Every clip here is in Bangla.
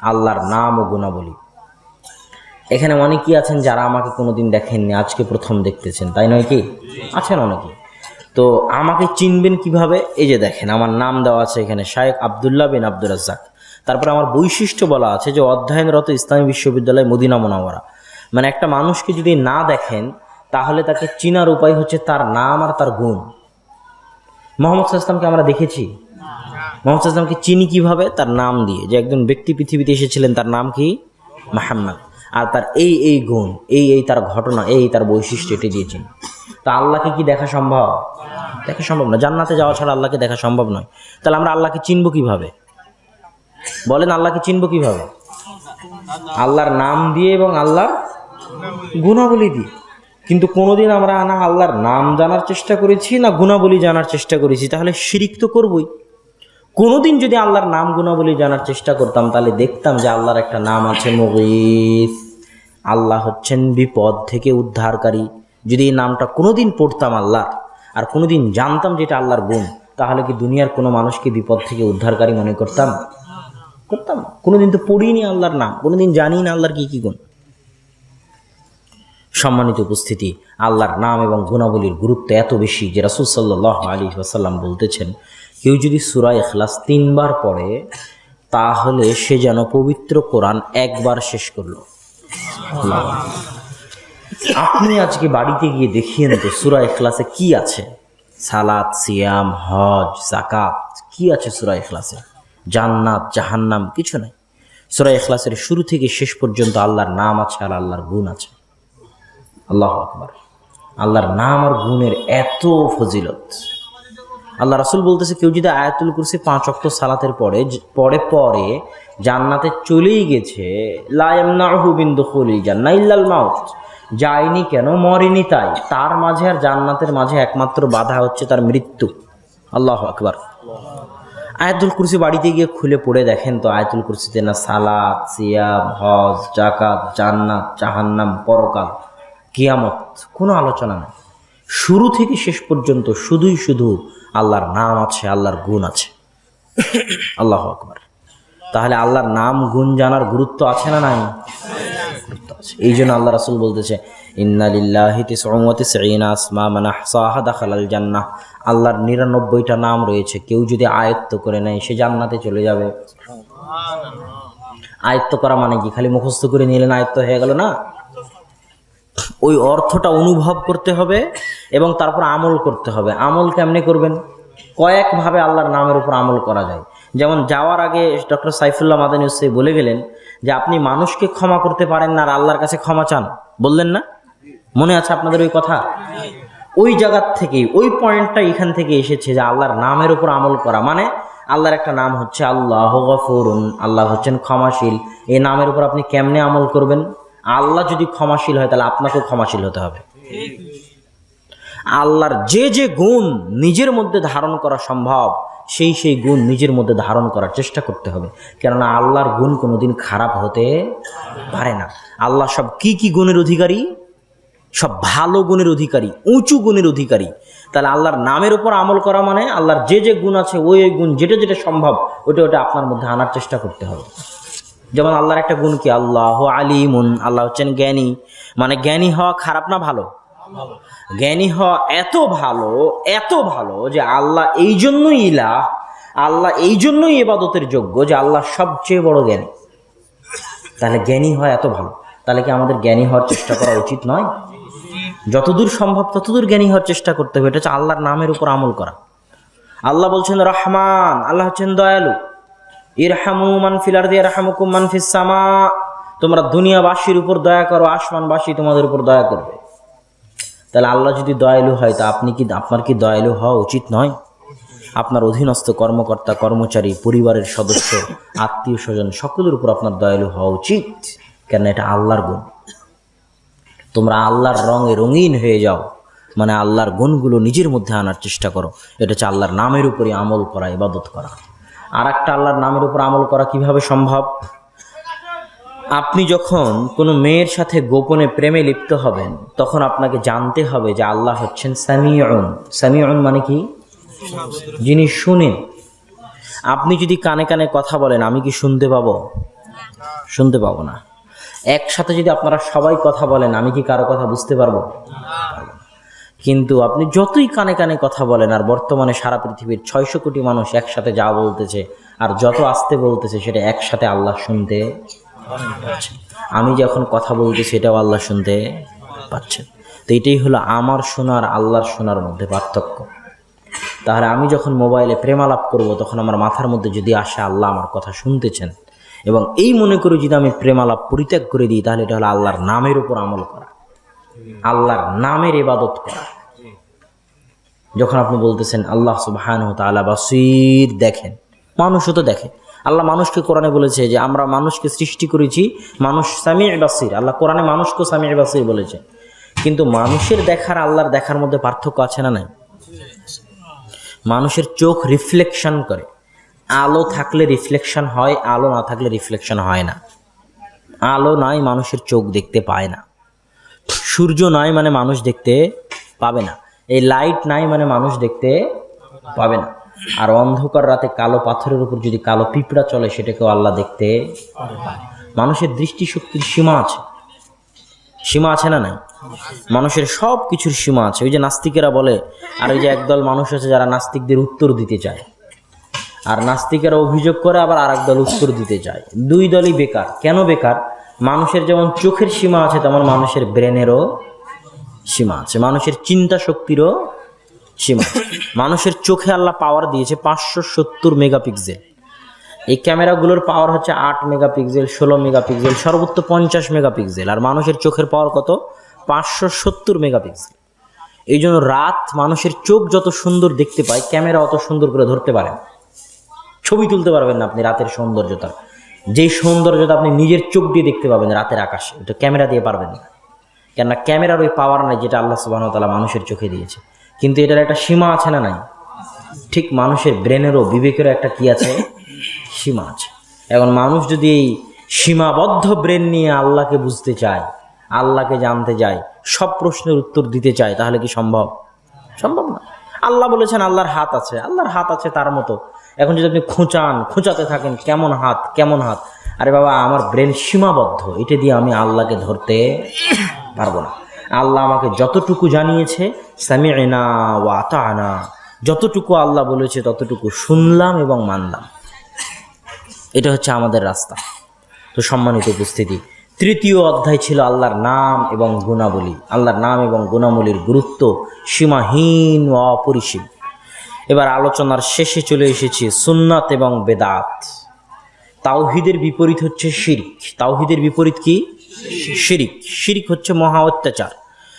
আল্লাহর নাম ও গুণাবলী। এখানে অনেকেই আছেন যারা আমাকে কোনোদিন দেখেননি, আজকে প্রথম দেখতেছেন, তাই নয় কি? আছেন অনেকে তো আমাকে চিনবেন কীভাবে? এই যে দেখেন, আমার নাম দেওয়া আছে এখানে শায়েখ আবদুল্লাহ বিন আব্দুর রাজ্জাক। তারপরে আমার বৈশিষ্ট্য বলা আছে যে অধ্যয়নরত ইসলামী বিশ্ববিদ্যালয় মদিনা মোনাওয়ারা। মানে একটা মানুষকে যদি না দেখেন, তাহলে তাকে চিনার উপায় হচ্ছে তার নাম আর তার গুণ। মোহাম্মদ ইসলামকে আমরা দেখেছি। মোহাম্মদ ইসলামকে চিনি কীভাবে? তার নাম দিয়ে। যে একজন ব্যক্তি পৃথিবীতে এসেছিলেন, তার নাম কি? মাহাম্মদ। আর তার এই এই গুণ, এই এই তার ঘটনা এই তার বৈশিষ্ট্য, এটি দিয়ে চিনি। তা আল্লাহকে কি দেখা সম্ভব? দেখা সম্ভব না। জান্নাতে যাওয়া ছাড়া আল্লাহকে দেখা সম্ভব নয়। তাহলে আমরা আল্লাহকে চিনব কীভাবে? বলেন, আল্লাহকে চিনব কীভাবে? আল্লাহর নাম দিয়ে এবং আল্লাহর গুণাবলী দিয়ে। কিন্তু কোনোদিন আমরা না আল্লাহর নাম জানার চেষ্টা করেছি, না গুণাবলী জানার চেষ্টা করেছি। তাহলে শিরিক তো করবই। কোনোদিন যদি আল্লাহর নাম গুণাবলী জানার চেষ্টা করতাম, তাহলে দেখতাম যে আল্লাহর একটা নাম আছে মুগিস। আল্লাহ হচ্ছেন বিপদ থেকে উদ্ধারকারী। যদি এই নামটা কোনোদিন পড়তাম আল্লাহর, আর কোনোদিন জানতাম যেটা আল্লাহর গুণ, তাহলে কি দুনিয়ার কোনো মানুষকে বিপদ থেকে উদ্ধারকারী মনে করতাম? করতাম। কোনোদিন তো পড়িনি আল্লাহর নাম, কোনোদিন জানি না আল্লাহর কি কি গুণ। সম্মানিত উপস্থিতি, আল্লাহর নাম এবং গুণাবলীর গুরুত্ব এত বেশি যে রাসুল সাল্লাহ আলী বলতেছেন কেউ যদি সুরা এখলাস তিনবার পড়ে, তাহলে সে যেন পবিত্র কোরআন একবার শেষ করল। আপনি আজকে বাড়িতে গিয়ে দেখিয়ে তো সুরা এখলাসে কি আছে? সালাদ সিয়াম, হজ জাকাত কি আছে সুরা এখলাসে জান্নাত, জাহান্নাম, কিছু নাই। সুরা এখলাসের শুরু থেকে শেষ পর্যন্ত আল্লাহর নাম আছে আর আল্লাহর গুণ আছে। আল্লাহ আকবার। আল্লাহর নাম আর গুণের এত ফজিলত। আল্লাহ রাসুল বলতেছে, কেউ যদি আয়াতুল কুরসি পাঁচ অক্ট সালাতের পরে পরে পরে জান্নাতে চলেই গেছে যায়নি কেন? মরেনি তাই। তার মাঝে আর জান্নাতের মাঝে একমাত্র বাধা হচ্ছে তার মৃত্যু। আল্লাহ আকবার। আয়াতুল কুরসি বাড়িতে গিয়ে খুলে পড়ে দেখেন তো, আয়াতুল কুরসিতে না সালাদ সিয়াম, হজ জাকাত জান্নাত, জাহান্নাম, পরকাল, কিয়ামত, কোনো আলোচনা নেই। শুরু থেকে শেষ পর্যন্ত শুধুই শুধু আল্লাহর নাম আছে, আল্লাহর গুণ আছে। আল্লাহ আকবার। তাহলে আল্লাহর নাম, গুণ জানার গুরুত্ব আছে না নাই? গুরুত্ব আছে। এই জন্য আল্লাহ রাসুল বলতেছে জান্নাহ। আল্লাহর নিরানব্বইটা নাম রয়েছে। কেউ যদি আয়ত্ত করে নেয়, সে জান্নাতে চলে যাবে। আয়ত্ত করা মানে কি? খালি মুখস্থ করে নিলেন আয়ত্ত হয়ে গেল না? ওই অর্থটা অনুভব করতে হবে। এবং তারপর আমল করতে হবে। আমল কেমনে করবেন? কয়েকভাবে আল্লাহর নামের উপর আমল করা যায়। যেমন যাওয়ার আগে ডক্টর সাইফুল্লাহ মাদানী হুসাই বলে গেলেন যে, আপনি মানুষকে ক্ষমা করতে পারেন না আর আল্লাহর কাছে ক্ষমা চান। বললেন না? মনে আছে আপনাদের ওই কথা? ওই জায়গার থেকেই, ওই পয়েন্টটা এখান থেকে এসেছে যে, আল্লাহর নামের উপর আমল করা। মানে আল্লাহর একটা নাম হচ্ছে আল্লাহ গফরুন। আল্লাহ হচ্ছেন ক্ষমাশীল। এই নামের উপর আপনি কেমনে আমল করবেন? আল্লাহ যদি ক্ষমাশীল হয়, তাহলে আপনাকেও ক্ষমাশীল হতে হবে। আল্লাহর যে যে গুণ নিজের মধ্যে ধারণ করা সম্ভব, সেই সেই গুণ নিজের মধ্যে ধারণ করার চেষ্টা করতে হবে। কেননা আল্লাহর গুণ কোনোদিন খারাপ হতে পারে না। আল্লাহ সব কি কি গুণের অধিকারী? সব ভালো গুণের অধিকারী, উঁচু গুণের অধিকারী। তাহলে আল্লাহর নামের উপর আমল করা মানে আল্লাহর যে যে গুণ আছে, ওই ওই গুণ যেটা যেটা সম্ভব ওটা ওটা আপনার মধ্যে আনার চেষ্টা করতে হবে। যেমন আল্লাহর একটা গুণ কি? আল্লাহ আলিমুন। আল্লাহ হচ্ছেন জ্ঞানী। মানে জ্ঞানী হওয়া খারাপ না ভালো? জ্ঞানী হওয়া এত ভালো এত ভালো যে আল্লাহ এই জন্যই ইলা আল্লাহ এই জন্যই এবাদতের যোগ্য যে আল্লাহ সবচেয়ে বড় জ্ঞানী। তাহলে জ্ঞানী হয় এত ভালো, তাহলে কি আমাদের জ্ঞানী হওয়ার চেষ্টা করা উচিত নয়? যতদূর সম্ভব ততদূর জ্ঞানী হওয়ার চেষ্টা করতে হবে, এটা হচ্ছে আল্লাহর নামের উপর আমল করা। আল্লাহ বলছেন, রহমান, আল্লাহ হচ্ছেন দয়ালু। ইরহামু মান ফিলার দিয়ে রাহামুকুম মান ফিস সামা। তোমরা দুনিয়াবাসীর উপর দয়া করো, আসমানবাসী তোমাদের উপর দয়া করবে। তাহলে আল্লাহ যদি দয়ালু হয়, তা আপনি কি, আপনার কি দয়ালু হওয়া উচিত নয়? আপনার অধীনস্থ কর্মকর্তা, কর্মচারী, পরিবারের সদস্য, আত্মীয় স্বজন, সকলের উপর আপনার দয়ালু হওয়া উচিত। কেন এটা আল্লাহর গুণ। তোমরা আল্লাহর রঙে রঙিন হয়ে যাও। মানে আল্লাহর গুণগুলো নিজের মধ্যে আনার চেষ্টা করো। এটা হচ্ছে আল্লাহর নামের উপরে আমল করা, ইবাদত করা। আর একটা আল্লাহর নামের উপর আমল করা কীভাবে সম্ভব? আপনি যখন কোনো মেয়ের সাথে গোপনে প্রেমে লিপ্ত হবেন, তখন আপনাকে জানতে হবে যে আল্লাহ হচ্ছেন সামিউন। সামিউন মানে কি? যিনি শুনেন। আপনি যদি কানে কানে কথা বলেন, আমি কি শুনতে পাবো? শুনতে পাবো না। একসাথে যদি আপনারা সবাই কথা বলেন, আমি কি কারও কথা বুঝতে পারব? কিন্তু আপনি যতই কানে কানে কথা বলেন, আর বর্তমানে সারা পৃথিবীর ছয়শো কোটি মানুষ একসাথে যা বলতেছে, আর যত আসতে বলতেছে, সেটা একসাথে আল্লাহ শুনতে আমি যখন কথা বলছি সেটাও আল্লাহ শুনতে পাচ্ছেন তো এটাই হলো আমার শোনার আল্লাহর শোনার মধ্যে পার্থক্য। তাহলে আমি যখন মোবাইলে প্রেমালাপ করব, তখন আমার মাথার মধ্যে যদি আসে আল্লাহ আমার কথা শুনতেছেন, এবং এই মনে করে যদি আমি প্রেমালাপ পরিত্যাগ করে দিই, তাহলে এটা হলো আল্লাহর নামের উপর আমল করা। আল্লাহর নামের ইবাদত করা। যখন আপনি বলতেছেন, আল্লাহ সুবহান তালা বাসির দেখেন, মানুষও তো দেখে। আল্লাহ মানুষকে কোরআনে বলেছে যে আমরা মানুষকে সৃষ্টি করেছি মানুষ সামি বাসির। আল্লাহ কোরআনে মানুষকে সামি বাসির বলেছে। কিন্তু মানুষের দেখার আল্লাহর দেখার মধ্যে পার্থক্য আছে না নাই? মানুষের চোখ রিফ্লেকশন করে। আলো থাকলে রিফ্লেকশন হয়, আলো না থাকলে রিফ্লেকশন হয় না। আলো নাই, মানুষের চোখ দেখতে পায় না। সূর্য নাই মানে মানুষ দেখতে পাবে না। এই লাইট নাই মানে মানুষ দেখতে পাবে না। আর অন্ধকার রাতে কালো পাথরের উপর যদি কালো পিঁপড়া চলে, সেটাকেও আল্লাহ দেখতে মানুষের দৃষ্টিশক্তির সীমা আছে। সীমা আছে না নাই? মানুষের সব কিছুর সীমা আছে। ওই যে নাস্তিকেরা বলে, আর ওই যে একদল মানুষ আছে যারা নাস্তিকদের উত্তর দিতে চায়। আর নাস্তিকেরা অভিযোগ করে আবার আর দল উত্তর দিতে চায়। দুই দলই বেকার। কেন বেকার? মানুষের যেমন চোখের সীমা আছে, তেমন মানুষের ব্রেনেরও সীমা আছে। মানুষের চিন্তা শক্তিরও সীমা। মানুষের চোখে আল্লাহ পাওয়ার দিয়েছে পাঁচশো সত্তর মেগাপিক্সেল এই ক্যামেরাগুলোর পাওয়ার হচ্ছে আট মেগাপিক্সেল ষোলো মেগাপিক্সেল সর্বোচ্চ পঞ্চাশ মেগাপিক্সেল আর মানুষের চোখের পাওয়ার কত? পাঁচশো সত্তর মেগাপিক্সেল এই জন্য রাত মানুষের চোখ যত সুন্দর দেখতে পায়, ক্যামেরা অত সুন্দর করে ধরতে পারে ছবি তুলতে পারবেন না আপনি রাতের সৌন্দর্যতা। যেই সৌন্দর্যতা আপনি নিজের চোখ দিয়ে দেখতে পাবেন রাতের আকাশে, এটা ক্যামেরা দিয়ে পারবেন না। কেননা ক্যামেরার ওই পাওয়ার নাই যেটা আল্লাহ সুবাহ তালা মানুষের চোখে দিয়েছে। কিন্তু এটার একটা সীমা আছে না নাই? ঠিক মানুষের ব্রেনেরও, বিবেকেরও একটা কি আছে? সীমা আছে। এখন মানুষ যদি এই সীমাবদ্ধ ব্রেন নিয়ে আল্লাহকে বুঝতে চায়, আল্লাহকে জানতে যায় সব প্রশ্নের উত্তর দিতে চায়, তাহলে কি সম্ভব? সম্ভব না। আল্লাহ বলেছেন, আল্লাহর হাত আছে। আল্লাহর হাত আছে তার মতো। এখন যদি আপনি খোঁচান, খোঁচাতে থাকেন, কেমন হাত কেমন হাত? আরে বাবা, আমার ব্রেন সীমাবদ্ধ। এটা দিয়ে আমি আল্লাহকে ধরতে পারব না। আল্লাহ আমাকে যতটুকু জানিয়েছে, সামিনা ও আতানা। যতটুকু আল্লাহ বলেছে, ততটুকু শুনলাম এবং মানলাম। এটা হচ্ছে আমাদের রাস্তা। তো সম্মানিত উপস্থিতি, তৃতীয় অধ্যায় ছিল আল্লাহর নাম এবং গুণাবলী। আল্লাহর নাম এবং গুণাবলীর গুরুত্ব সীমাহীন ও অপরিসীম। এবার আলোচনার শেষে চলে এসেছি সুন্নাত এবং বেদাত। তাওহিদের বিপরীত হচ্ছে শিরিক। তাওহিদের বিপরীত কি? শিরিক। শিরিক হচ্ছে মহা অত্যাচার।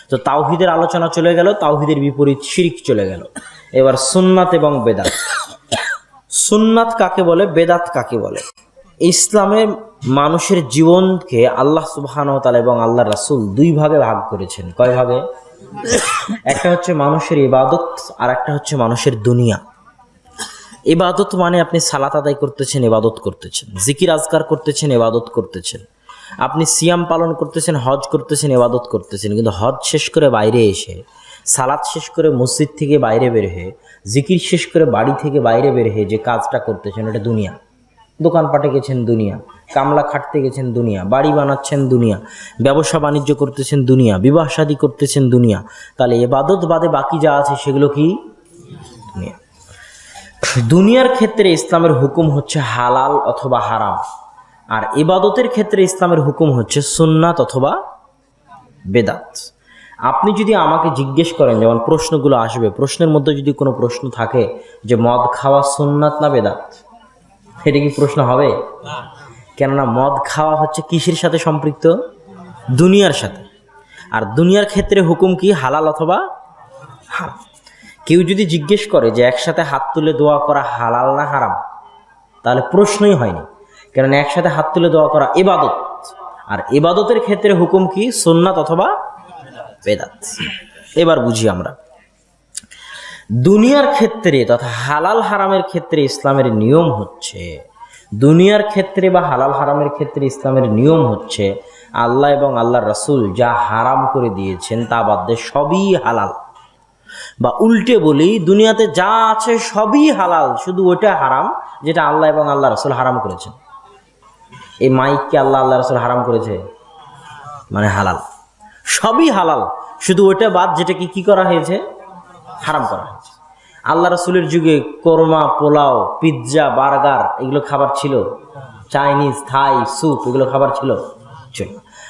তো তাওহিদের আলোচনা চলে গেল, তাওহিদের বিপরীত শিরিক চলে গেল। এবার সুন্নাত এবং বেদাত। সুন্নাত কাকে বলে? বেদাত কাকে বলে? ইসলামের মানুষের জীবনকে আল্লাহ সুবহানতালা এবং আল্লাহ রাসূল দুই ভাগে ভাগ করেছেন। কয় ভাগে? একটা হচ্ছে মানুষের ইবাদত আর একটা হচ্ছে মানুষের দুনিয়া। ইবাদত মানে আপনি সালাত আদায় করতেছেন, ইবাদত করতেছেন। জিকির আজকার করতেছেন, ইবাদত করতেছেন। আপনি সিয়াম পালন করতেছেন, হজ করতেছেন, ইবাদত করতেছেন, কিন্তু হজ শেষ করে বাইরে এসে সালাদ শেষ করে মসজিদ থেকে বাইরে বের হয়ে, জিকির শেষ করে বাড়ি থেকে বাইরে বের হয়ে যে কাজটা করতেছেন এটা দুনিয়া। দোকানপাটে গেছেন দুনিয়া, কামলা খাটতে গেছেন দুনিয়া, বাড়ি বানাচ্ছেন দুনিয়া, ব্যবসা বাণিজ্য করতেছেন দুনিয়া, বিবাহ শাদী করতেছেন দুনিয়া, তাহলে এবাদত বাদে বাকি যা আছে সেগুলো কি? দুনিয়া। দুনিয়ার ক্ষেত্রে ইসলামের হুকুম হচ্ছে হালাল অথবা হারাম। আর ইবাদতের ক্ষেত্রে ইসলামের হুকুম হচ্ছে সুন্নাত অথবা বেদাত। আপনি যদি আমাকে জিজ্ঞেস করেন যেমন প্রশ্নগুলো আসবে প্রশ্নের মধ্যে যদি কোনো প্রশ্ন থাকে যে মদ খাওয়া সুন্নাত না বেদাত এটা কি প্রশ্ন হবে? কেননা মদ খাওয়া হচ্ছে কিসের সাথে সম্পৃক্ত? দুনিয়ার সাথে। আর দুনিয়ার ক্ষেত্রে হুকুম কি হালাল অথবা হারাম? কেউ যদি জিজ্ঞেস করে যে একসাথে হাত তুলে দোয়া করা হালাল না হারাম তাহলে প্রশ্নই হয়নি। কেননা একসাথে হাত তুলে দোয়া করা এবাদত আর এবাদতের ক্ষেত্রে হুকুম কি? সোননাথ অথবা বেদাত। এবার বুঝি আমরা। দুনিয়ার ক্ষেত্রে তথা হালাল হারামের ক্ষেত্রে ইসলামের নিয়ম হচ্ছে, দুনিয়ার ক্ষেত্রে বা হালাল হারামের ক্ষেত্রে ইসলামের নিয়ম হচ্ছে, আল্লাহ এবং আল্লাহ রাসূল যা হারাম করে দিয়েছেন তা বাদ দিয়ে সবই হালাল। বা উল্টে বলি, দুনিয়াতে যা আছে সবই হালাল, শুধু ওটা হারাম যেটা আল্লাহ এবং আল্লাহ রসুল হারাম করেছেন। এই মাইককে আল্লাহ আল্লাহ রসুল হারাম করেছে। মানে হালাল। সবই হালাল। শুধু ওইটা বাদ যেটাকে কি করা হয়েছে? হারাম করা হয়েছে। আল্লাহ রসুলের যুগে কোরমা, পোলাও, পিৎজা, বার্গার এগুলো খাবার ছিল। চাইনিজ, থাই, স্যুপ এগুলো খাবার ছিল। ছিল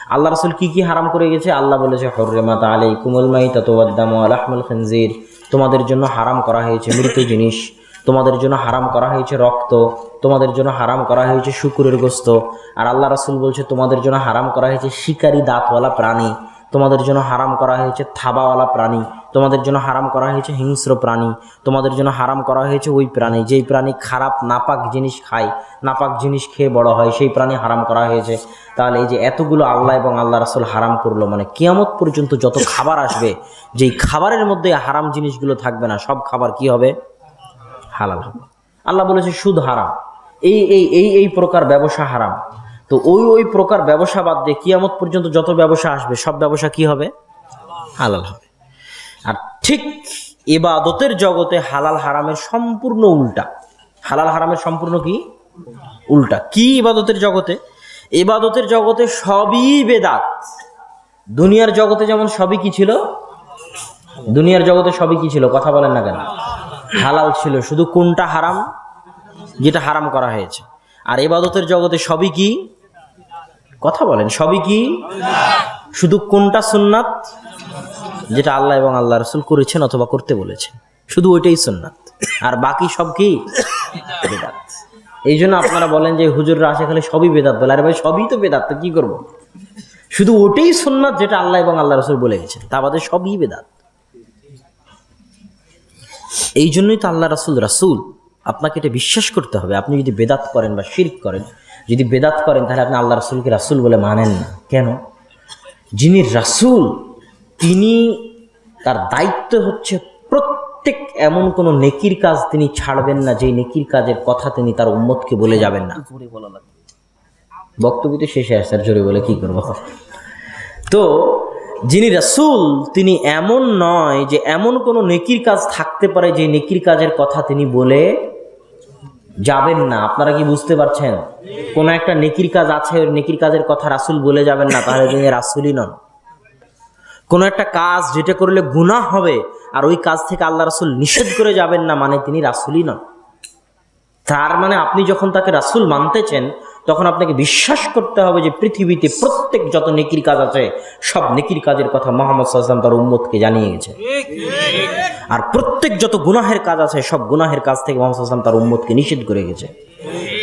আল্লাহ রসুল কি কি হারাম করে গেছে? আল্লাহ বলেছে, হর্রেমাত আলাই কুমল মাই ততোয়াদ্দাম আলাহমুল খঞ্জির তোমাদের জন্য হারাম করা হয়েছে মৃত জিনিস। তোমাদের জন্য হারাম করা হয়েছে রক্ত, তোমাদের জন্য হারাম করা হয়েছে শুকুরের গোস্ত। আর আল্লাহ রসুল বলছে, তোমাদের জন্য হারাম করা হয়েছে শিকারী দাঁতওয়ালা প্রাণী, তোমাদের জন্য হারাম করা হয়েছে থাবাওয়ালা প্রাণী, তোমাদের জন্য হারাম করা হয়েছে হিংস্র প্রাণী, তোমাদের জন্য হারাম করা হয়েছে ওই প্রাণী, যেই প্রাণী খারাপ, নাপাক জিনিস খায়, নাপাক জিনিস খেয়ে বড় হয়, সেই প্রাণী হারাম করা হয়েছে। তাহলে এই যে এতগুলো আল্লাহ এবং আল্লাহ রাসুল হারাম করল মানে কিয়ামত পর্যন্ত যত খাবার আসবে, যেই খাবারের মধ্যে হারাম জিনিসগুলো থাকবে না, সব খাবার কি হবে? হালাল হবে। আল্লাহ বলেছে, সুদ হারাম। এই এই এই এই প্রকার ব্যবসা হারাম। তো ওই ওই প্রকার ব্যবসা বাদ দিয়ে কিয়ামত পর্যন্ত যত ব্যবসা আসবে, সব ব্যবসা কি হবে? হালাল হবে। আর ঠিক এবাদতের জগতে হালাল হারামের সম্পূর্ণ উল্টা। হালাল হারামের সম্পূর্ণ কি? উল্টা। কি ইবাদতের জগতে? এবাদতের জগতে সবই বেদাত। দুনিয়ার জগতে যেমন সবই কি ছিল? দুনিয়ার জগতে সবই কি ছিল? কথা বলেন না কেন? হালাল ছিল, শুধু কোনটা হারাম? যেটা হারাম করা হয়েছে। আর ইবাদতের জগতে সবই কি? কথা বলেন, সবই কি? শুধু কোনটা সুন্নাত? যেটা আল্লাহ এবং আল্লাহ রসুল করেছেন অথবা করতে বলেছেন। শুধু ওইটাই সুন্নাত। আর বাকি সব কি? বেদাত। এই জন্য আপনারা বলেন যে, হুজুররা আসে খালি সবই বেদাত বলে। আরে ভাই, সবই তো বেদাত, তো কি করব? শুধু ওটাই সুন্নাত যেটা আল্লাহ এবং আল্লাহ রসুল বলে গেছেন তা বাদে সবই বেদাত। এই জন্যই তো আল্লাহ রাসুল রাসুল আপনাকে এটা বিশ্বাস করতে হবে। আপনি যদি বেদাত করেন বা শির্ক করেন যদি বেদাত করেন তাহলে আপনি আল্লাহ রাসুলকে রাসুল বলে মানেন না। কেন? যিনি রাসুল তিনি তার দায়িত্ব হচ্ছে প্রত্যেক এমন কোনো নেকির কাজ তিনি ছাড়বেন না যেই নেকির কাজের কথা তিনি তার উম্মতকে বলে যাবেন না। বক্তব্য তো শেষে আসার জোরে বলে কি করব? তো যিনি রাসূল, তিনি এমন নয় যে এমন কোনো নেকির কাজ থাকতে পারে যে নেকির কাজের কথা তিনি বলে যাবেন না। আপনারা কি বুঝতে পারছেন? কোনো একটা নেকির কাজ আছে, ওই নেকির কাজের কথা রাসূল বলে যাবেন না, তাহলে তিনি রাসূলই নন। কোনো একটা কাজ যেটা করলে গুনাহ হবে আর ওই কাজ থেকে আল্লাহ রাসুল নিষেধ করে যাবেন না মানে তিনি রাসূলই নন। তার মানে আপনি যখন তাকে রাসূল মানতেছেন তখন আপনাকে বিশ্বাস করতে হবে যে পৃথিবীতে প্রত্যেক যত নেকির কাজ আছে, সব নেকির কাজের কথা মোহাম্মদ সাল্লাম তার উম্মতকে জানিয়ে গেছে আর প্রত্যেক যত গুনাহের কাজ আছে, সব গুনাহের কাজ থেকে মোহাম্মদ সাল্লাম তার উম্মতকে নিষেধ করে গেছে।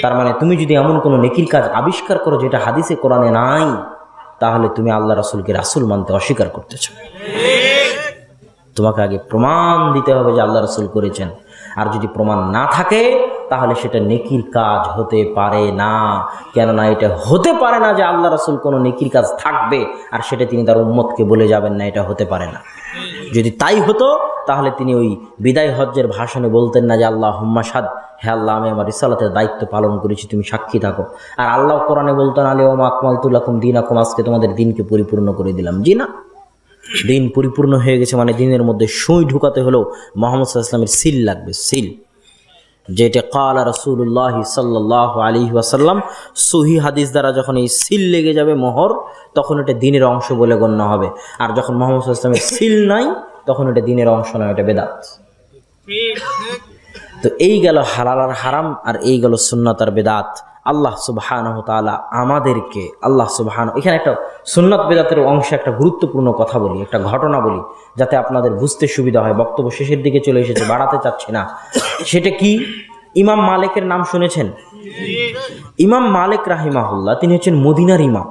তার মানে তুমি যদি এমন কোনো নেকির কাজ আবিষ্কার করো যেটা হাদিসে, কোরআনে নাই, তাহলে তুমি আল্লাহ রাসূলকে রাসূল মানতে অস্বীকার করতেছ। তোমাকে আগে প্রমাণ দিতে হবে যে আল্লাহ রসুল করেছেন। আর যদি প্রমাণ না থাকে তাহলে সেটা নেকির কাজ হতে পারে না। কেননা এটা হতে পারে না যে আল্লাহ রসুল কোনো নেকির কাজ থাকবে আর সেটা তিনি তার উম্মতকে বলে যাবেন না, এটা হতে পারে না। যদি তাই হতো, তাহলে তিনি ওই বিদায় হজ্জের ভাষণে বলতেন না যে আল্লাহ হুম্মা সাদ হে আল্লাহ, আমি আমার রিসালাতের দায়িত্ব পালন করেছি, তুমি সাক্ষী থাকো। আর আল্লাহ কোরআনে বলতেন আলী ওম আকমাল তুলাকুম দিন আকুম আজকে তোমাদের দিনকে পরিপূর্ণ করে দিলাম। জি না। দিন পরিপূর্ণ হয়ে গেছে মানে দিনের মধ্যে সুই ঢুকাতে হলেও মোহাম্মদ সাল্লাহ ইসলামের সিল লাগবে, সিল। যেটা কালা রসুল্লাহ সাল্লাহ আলী ওয়াসাল্লাম সহি হাদিস দ্বারা যখন এই সিল লেগে যাবে, মোহর, তখন এটা দিনের অংশ বলে গণ্য হবে। আর যখন মোহাম্মদ ইসলামের সিল নাই, তখন এটা দিনের অংশ নয়, এটা বেদাত। তো এই গেল হালাল আর হারাম, আর এই গেল সুন্নাত আর বেদাত। আল্লাহ সুবহান তালা আমাদেরকে, আল্লাহ সুবহান এখানে একটা সুন্নাত বেদাতের অংশে একটা গুরুত্বপূর্ণ কথা বলি, একটা ঘটনা বলি। যাতে আপনাদের বুঝতে সুবিধা হয়। বক্তব্য শেষের দিকে চলে এসেছে, বাড়াতে চাচ্ছি না। সেটা কি? ইমাম মালিকের নাম শুনেছেন? ইমাম মালিক রাহিমাহুল্লাহ, তিনি হচ্ছেন মদিনার ইমাম।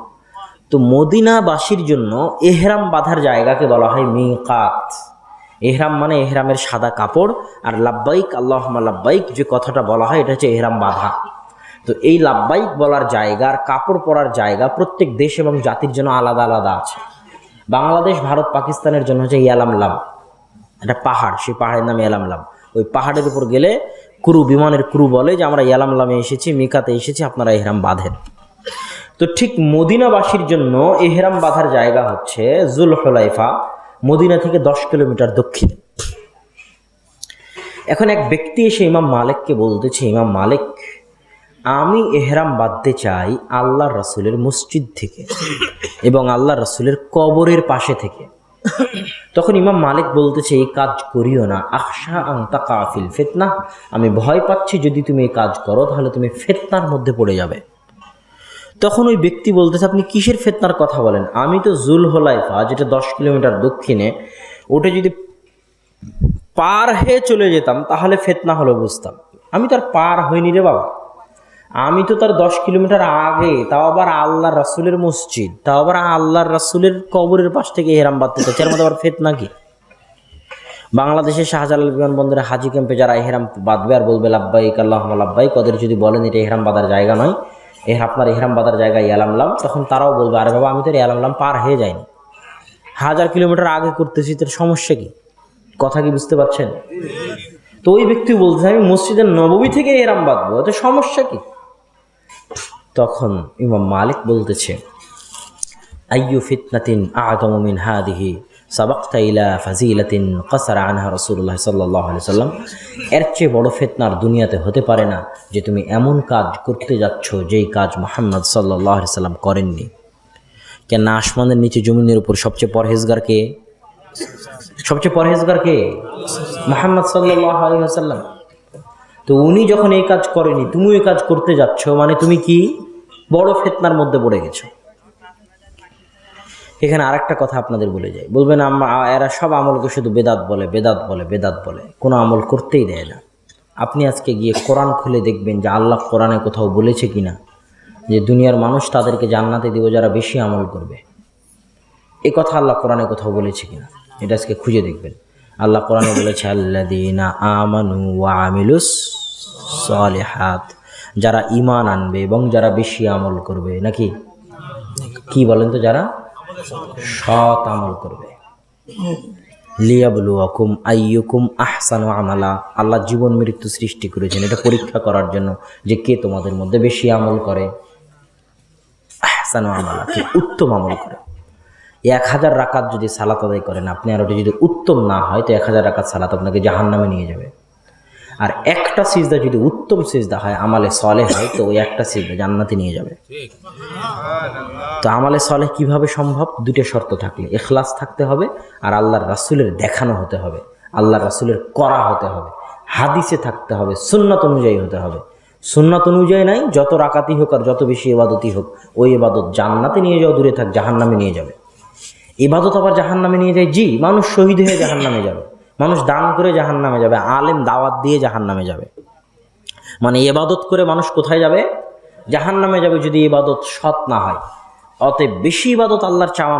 তো মদিনাবাসীর জন্য এহরাম বাঁধার জায়গাকে বলা হয় মিকাত। এহরাম মানে এহরামের সাদা কাপড়, আর লাব্বাইক আল্লাহ লাব্বাইক, যে কথাটা বলা হয়, এটা হচ্ছে এহরাম বাঁধা। তো এই লাব্বাইক বলার জায়গা আর কাপড় পরার জায়গা প্রত্যেক দেশ এবং জাতির জন্য আলাদা আলাদা আছে। বাংলাদেশ, ভারত, পাকিস্তানের জন্য হচ্ছে ইয়ালামলাম একটা পাহাড়, সেই পাহাড়ের নাম ইয়ালামলাম ওই পাহাড়ের উপর গেলে ক্রু, বিমানের ক্রু বলে যে, আমরা ইয়ালামলামে এসেছি, মিকাতে এসেছি, আপনারা এহরাম বাঁধেন। তো ঠিক মদিনাবাসীর জন্য এহরাম বাঁধার জায়গা হচ্ছে জুল হলাইফা মদিনা থেকে দশ কিলোমিটার দক্ষিণে। এখন এক ব্যক্তি এসে ইমাম মালিককে বলতেছে, ইমাম মালিক আমি এহরাম বাঁধতে চাই আল্লাহ রসুলের মসজিদ থেকে এবং আল্লাহ রসুলের কবরের পাশে থেকে। তখন ইমাম মালিক বলতেছে, এই কাজ করিও না। আশা আংতা কাফিল ফেতনা। আমি ভয় পাচ্ছি যদি তুমি এই কাজ করো, তাহলে তুমি ফেতনার মধ্যে পড়ে যাবে। তখন ওই ব্যক্তি বলতেছে, আপনি কিসের ফেতনার কথা বলেন? আমি তো জুল হোলাইফা যেটা দশ কিলোমিটার দক্ষিণে, ওটা যদি পার হয়ে চলে যেতাম, তাহলে ফেতনা হলো বুঝতাম। আমি তো আর পার হইনি রে বাবা। আমি তো তার দশ কিলোমিটার আগে, তাও আবার আল্লাহ রাসুলের মসজিদ, তাও আবার আল্লাহর রাসুলের কবরের পাশ থেকে হেরাম বাঁধতে চাচ্ছে এর মধ্যে আবার ফেতনা কি? বাংলাদেশের শাহজালাল বিমানবন্দরে হাজি ক্যাম্পে যারা এহেরাম বাঁধবে আর বলবে, লাব্বাইক আল্লাহ লাব্বাইক, ওদের যদি বলেন এটা এহরাম বাঁধার জায়গা নয় এ আপনার এহরাম বাঁধার জায়গায় ইয়ালামলাম তখন তারাও বলবে, আরে বাবা, আমি তো ইয়ালামলাম পার হয়ে যাইনি। হাজার কিলোমিটার আগে করতেছি তোর সমস্যা কি? কথা কি বুঝতে পারছেন? তো ওই ব্যক্তি বলছে আমি মসজিদের নবমী থেকে এরাম বাঁধবো, এতে সমস্যা কি? তখন ইমাম মালিক বলতেছে, আইয়ু ফিতনাতিন আদম মিন হাদিহি সাবাক্তা ইলা ফাজিলাতিন কাসারা আনহা রসুল্লাহ আলাইহি সাল্লাম এর চেয়ে বড় ফিতনার দুনিয়াতে হতে পারে না যে তুমি এমন কাজ করতে যাচ্ছ যেই কাজ মোহাম্মদ আলাইহি সাল্লাম করেননি। কেন আসমানের নিচে জমিনের উপর সবচেয়ে পরহেজগার কে? সবচেয়ে পরহেজগার কে? মোহাম্মদ সাল্লাল্লাহু আলাইহি ওয়াসাল্লাম। তো উনি যখন এই কাজ করেনি তুমি এই কাজ করতে যাচ্ছ মানে তুমি কি? বড় ফেতনার মধ্যে পড়ে গেছো। এখানে আরেকটা কথা আপনাদের বলে যাই। বলবেন, আম্মা, এরা সব আমলকে শুধু বেদাত বলে বেদাত বলে বেদাত বলে। কোনো আমল করতেই দেয় না। আপনি আজকে গিয়ে কোরআন খুলে দেখবেন যে আল্লাহ কোরআনে কোথাও বলেছে কি না যে দুনিয়ার মানুষ তাদেরকে জান্নাতে দিব, যারা বেশি আমল করবে। এ কথা আল্লাহ কোরআনে কোথাও বলেছে কিনা? এটা আজকে খুঁজে দেখবেন। আল্লাহ কোরআনে বলেছে আল্লাদিনা আমানু আমিলুস সালিহাত। যারা ঈমান আনবে এবং যারা বেশি আমল করবে, নাকি? কি বলেন তো যারা? সৎ আমল করবে। লিয়াবলুয়াকুম আইয়ুকুম আহসানু আমালা। আল্লাহ জীবন মৃত্যু সৃষ্টি করেছেন। এটা পরীক্ষা করার জন্য যে কে তোমাদের মধ্যে বেশি আমল করে। আহসানু আমালা, কে উত্তম আমল করে। এক হাজার রাকাত যদি সালাত আদায় করেন আপনি, আর ওটা যদি উত্তম না হয়, তো এক হাজার রাকাত সালাত আপনাকে জাহান নামে নিয়ে যাবে। আর একটা সিজদা যদি উত্তম সিজদা হয়, আমালে সলে হয়, তো ওই একটা সিজদা জান্নাতে নিয়ে যাবে। তো আমালে সলে কীভাবে সম্ভব? দুটো শর্ত থাকলে। এখলাস থাকতে হবে আর আল্লাহর রাসুলের দেখানো হতে হবে। আল্লাহর রাসুলের করা হতে হবে। হাদিসে থাকতে হবে, সুন্নত অনুযায়ী হতে হবে। সুন্নত অনুযায়ী নাই, যত রাকাতি হোক আর যত বেশি এবাদতই হোক, ওই এবাদত জান্নাতে নিয়ে যাওয়া দূরে থাক জাহান নামে নিয়ে যাবে। এবাদত আবার জাহান নামে নিয়ে যায় জি, মানুষ শহীদ হয়ে জাহান নামে যাবে। মানুষ দান করে জাহান নামে যাবে, আলেম দাওয়াত দিয়ে জাহান নামে যাবে। মানে এবাদত করে মানুষ কোথায় যাবে? জাহান নামে যাবে যদি ইবাদত সৎ না হয়। অতএব বেশি ইবাদত আল্লাহর চাওয়া